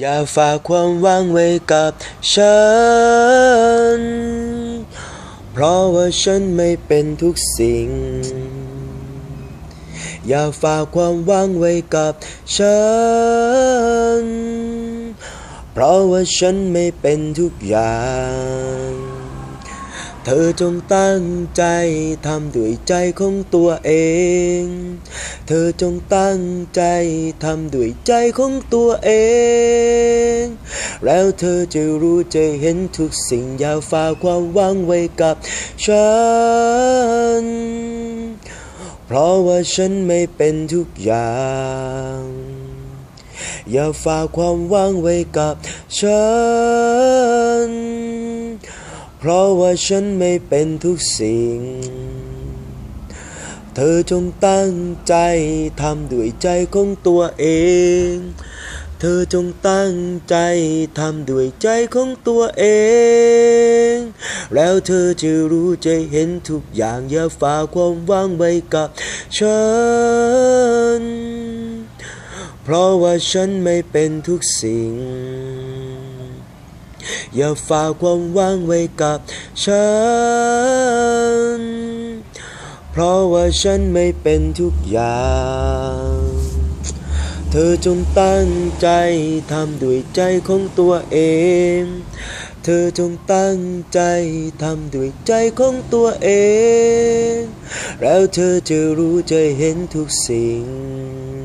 อย่าฝากความหวังไว้กับฉัน เพราะว่าฉันไม่เป็นทุกสิ่ง อย่าฝากความหวังไว้กับฉัน เพราะว่าฉันไม่เป็นทุกอย่าง เธอจงตั้งใจทำด้วยใจของตัวเอง เธอจงตั้งใจทำด้วยใจของตัวเอง แล้วเธอจะรู้จะเห็นทุกสิ่งอย่าฝากความหวังไว้กับฉัน เพราะว่าฉันไม่เป็นทุกอย่าง อย่าฝากความหวังไว้กับฉัน ราะว่าฉันไม่เป็นทุกสิ่ง เธอจงตั้งใจทำด้วยใจของตัวเอง เธอจงตั้งใจทำด้วยใจของตัวเอง แล้วเธอจะรู้จะเห็นทุกอย่างอย่าฝากความหวังไว้กับฉัน เพราะว่าฉันไม่เป็นทุกสิ่ง อย่าฝากความหวังไว้กับฉัน เพราะว่าฉันไม่เป็นทุกอย่าง เธอจงตั้งใจทำด้วยใจของตัวเอง เธอจงตั้งใจทำด้วยใจของตัวเอง แล้วเธอจะรู้จะเห็นทุกสิ่ง